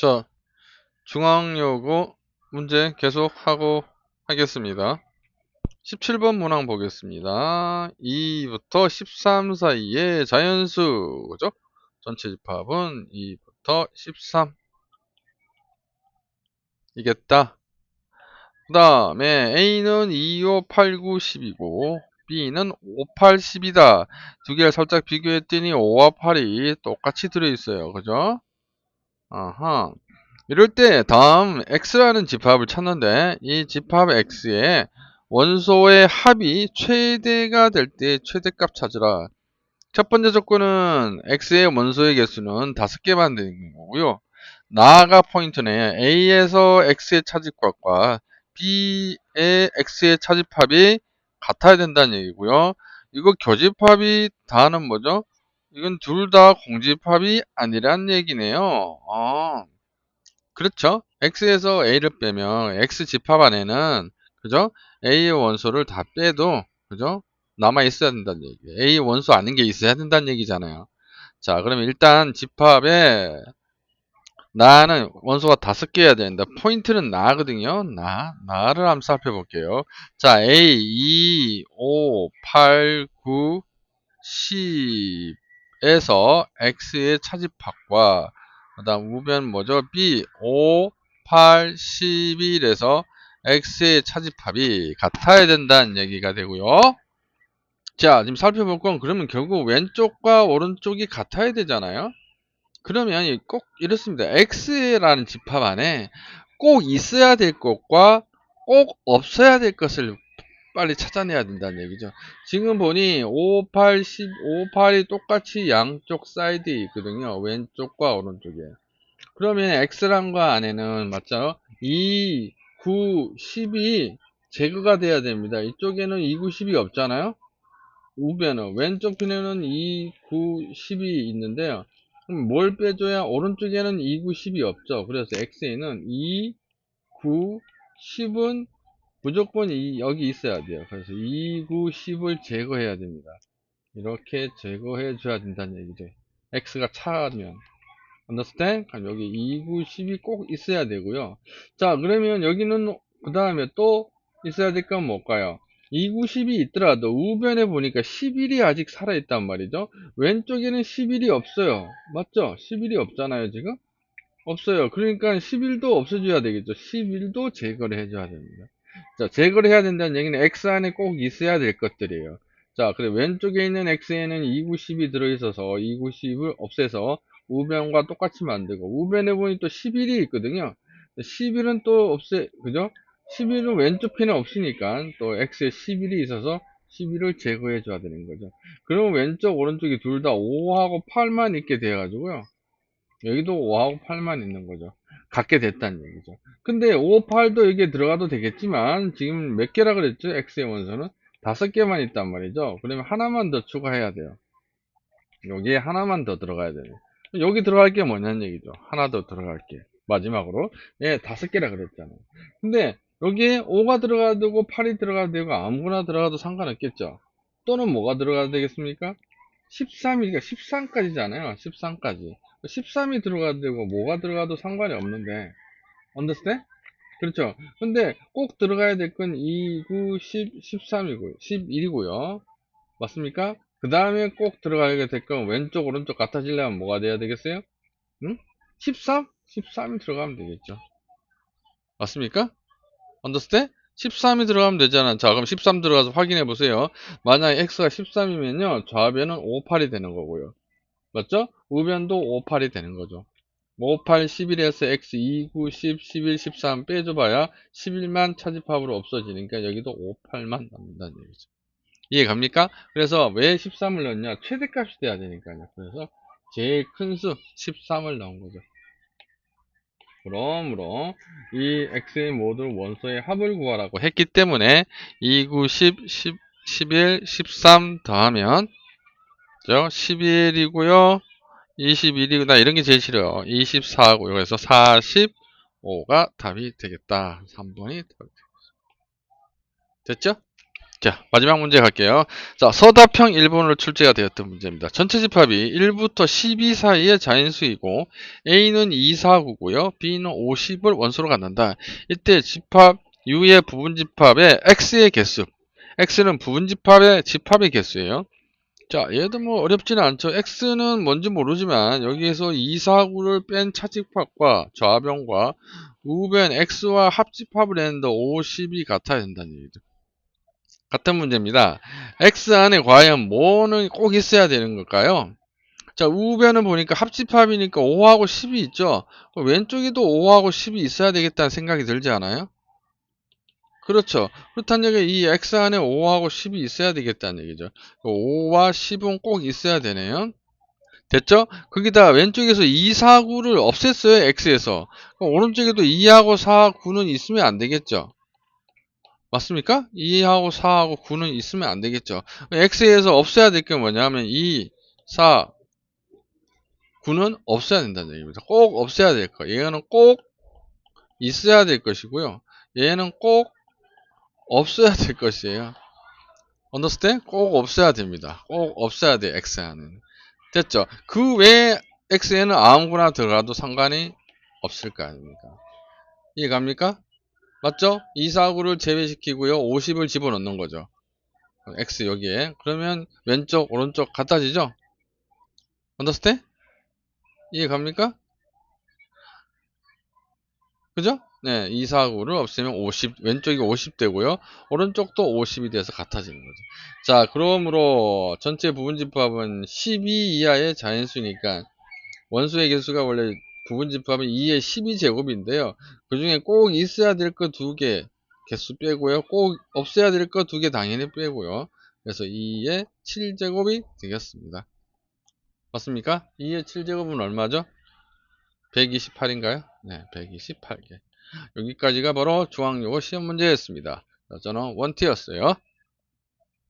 자, 중앙여고 문제 계속 하고 하겠습니다. 17번 문항 보겠습니다. 2부터 13 사이의 자연수, 그죠? 전체 집합은 2부터 13. 이겠다. 그 다음에 A는 2, 5, 8, 9, 10이고 B는 5, 8, 10이다. 두 개를 살짝 비교했더니 5와 8이 똑같이 들어있어요. 그죠? 아하. 이럴 때 다음 x라는 집합을 찾는데 이 집합 x의 원소의 합이 최대가 될 때 최대값 찾으라. 첫 번째 조건은 x의 원소의 개수는 다섯 개만 되는 거고요. 나아가 포인트는 a에서 x의 차집값과 b의 x의 차집합이 같아야 된다는 얘기고요. 이거 교집합이 다는 뭐죠? 이건 둘 다 공집합이 아니란 얘기네요. 아, 그렇죠. x에서 a를 빼면 x 집합 안에는 그죠? a의 원소를 다 빼도 그죠? 남아 있어야 된다는 얘기예요. a 원소 아닌 게 있어야 된다는 얘기잖아요. 자, 그러면 일단 집합에 나는 원소가 다섯 개여야 되는데 포인트는 나거든요. 나, 나를 한번 살펴볼게요. 자, a 2, 5, 8, 9, 10 에서 x의 차집합과 그 다음 우변 뭐죠? b 5, 8, 11에서 x의 차집합이 같아야 된다는 얘기가 되고요. 자, 지금 살펴볼 건 그러면 결국 왼쪽과 오른쪽이 같아야 되잖아요. 그러면 꼭 이렇습니다. x라는 집합 안에 꼭 있어야 될 것과 꼭 없어야 될 것을 빨리 찾아내야 된다는 얘기죠. 지금 보니 5, 8, 10, 5, 8이 똑같이 양쪽 사이드에 있거든요. 왼쪽과 오른쪽에. 그러면 x란 거 안에는 맞죠? 2, 9, 10이 제거가 돼야 됩니다. 이쪽에는 2, 9, 10이 없잖아요. 우변은 왼쪽 편에는 2, 9, 10이 있는데요. 그럼 뭘 빼줘야 오른쪽에는 2, 9, 10이 없죠. 그래서 x에는 2, 9, 10은 무조건 이, 여기 있어야 돼요. 그래서 2, 9, 10을 제거해야 됩니다. 이렇게 제거해 줘야 된다는 얘기죠. x가 차면. understand? 그럼 여기 2, 9, 10이 꼭 있어야 되고요. 자, 그러면 여기는 그 다음에 또 있어야 될 건 뭘까요? 2, 9, 10이 있더라도 우변에 보니까 11이 아직 살아있단 말이죠. 왼쪽에는 11이 없어요. 맞죠? 11이 없잖아요, 지금? 없어요. 그러니까 11도 없어져야 되겠죠. 11도 제거를 해줘야 됩니다. 자, 제거를 해야 된다는 얘기는 X 안에 꼭 있어야 될 것들이에요. 자, 그래 왼쪽에 있는 X에는 290이 들어있어서 290을 없애서 우변과 똑같이 만들고 우변에 보니 또 11이 있거든요. 11은 또 없애, 그죠? 11은 왼쪽 편에 없으니까 또 X에 11이 있어서 11을 제거해 줘야 되는 거죠. 그러면 왼쪽, 오른쪽이 둘 다 5하고 8만 있게 돼 가지고요. 여기도 5하고 8만 있는 거죠. 갖게 됐다는 얘기죠. 근데 5, 8도 여기에 들어가도 되겠지만 지금 몇 개라 그랬죠? X의 원소는 다섯 개만 있단 말이죠. 그러면 하나만 더 추가해야 돼요. 여기에 하나만 더 들어가야 돼요. 여기 들어갈 게 뭐냐는 얘기죠. 하나 더 들어갈 게. 마지막으로. 예, 다섯 개라 그랬잖아요. 근데 여기에 5가 들어가도 되고 8이 들어가도 되고 아무거나 들어가도 상관없겠죠. 또는 뭐가 들어가야 되겠습니까? 13이니까 13까지잖아요. 13까지. 13이 들어가도 되고 뭐가 들어가도 상관이 없는데 understand? 그렇죠. 근데 꼭 들어가야 될 건 2, 9, 10, 13이고요. 11이고요. 맞습니까? 그 다음에 꼭 들어가야 될 건 왼쪽, 오른쪽 같아지려면 뭐가 돼야 되겠어요? 응? 13? 13이 들어가면 되겠죠. 맞습니까? understand? 13이 들어가면 되잖아. 자, 그럼 13 들어가서 확인해 보세요. 만약에 x가 13이면요. 좌변은 5, 8이 되는 거고요. 맞죠? 우변도 5, 8이 되는 거죠. 5, 8, 11에서 x 2, 9, 10, 11, 13 빼줘봐야 11만 차집합으로 없어지니까 여기도 5, 8만 남는다는 얘기죠. 이해 갑니까? 그래서 왜 13을 넣냐? 최대값이 돼야 되니까요. 그래서 제일 큰 수 13을 넣은 거죠. 그러므로 이 x의 모든 원소의 합을 구하라고 했기 때문에 2, 9, 10, 10 11, 13 더하면 11이고요. 21이구나. 이런 게 제일 싫어요. 24고, 그래서 45가 답이 되겠다. 3번이 답이. 됐죠? 자, 마지막 문제 갈게요. 자, 서답형 1번으로 출제가 되었던 문제입니다. 전체 집합이 1부터 12 사이의 자연수이고 A는 2, 4, 9고요. B는 50을 원소로 갖는다. 이때 집합 U의 부분 집합의 X의 개수. X는 부분 집합의 집합의 개수예요. 자, 얘도 뭐 어렵지는 않죠. X는 뭔지 모르지만 여기에서 2, 4, 9를 뺀 차집합과 좌변과 우변 X와 합집합을 했는데 50이 같아야 된다는 얘기죠. 같은 문제입니다. X 안에 과연 뭐는 꼭 있어야 되는 걸까요? 자, 우변은 보니까 합집합이니까 5하고 10이 있죠? 왼쪽에도 5하고 10이 있어야 되겠다는 생각이 들지 않아요? 그렇죠. 그렇다는 얘기 이 X 안에 5하고 10이 있어야 되겠다는 얘기죠. 5와 10은 꼭 있어야 되네요. 됐죠? 거기다 왼쪽에서 2, 4, 9를 없앴어요. X에서. 오른쪽에도 2하고 4, 9는 있으면 안 되겠죠? 맞습니까? 2하고 4하고 9는 있으면 안 되겠죠. x에서 없애야 될 게 뭐냐면 2, 4, 9는 없애야 된다는 얘기입니다. 꼭 없애야 될 거. 얘는 꼭 있어야 될 것이고요. 얘는 꼭 없어야 될 것이에요. understand? 꼭 없어야 됩니다. 꼭 없어야 돼, x에는. 됐죠? 그 외에 x에는 아무거나 들어가도 상관이 없을 거 아닙니까? 이해갑니까? 맞죠? 2, 4, 9를 제외시키고요. 50을 집어넣는 거죠. X 여기에. 그러면 왼쪽, 오른쪽 같아지죠? understand? 이해 갑니까? 그죠? 네, 2, 4, 9를 없애면 50, 왼쪽이 50 되고요. 오른쪽도 50이 돼서 같아지는 거죠. 자, 그러므로 전체 부분 집합은 12 이하의 자연수니까 원수의 개수가 원래 부분 집합은 2의 12제곱인데요. 그 중에 꼭 있어야 될 거 두 개 개수 빼고요. 꼭 없애야 될 거 두 개 당연히 빼고요. 그래서 2의 7제곱이 되겠습니다. 맞습니까? 2의 7제곱은 얼마죠? 128인가요? 네, 128개. 여기까지가 바로 중앙요거 시험 문제였습니다. 저는 원티였어요.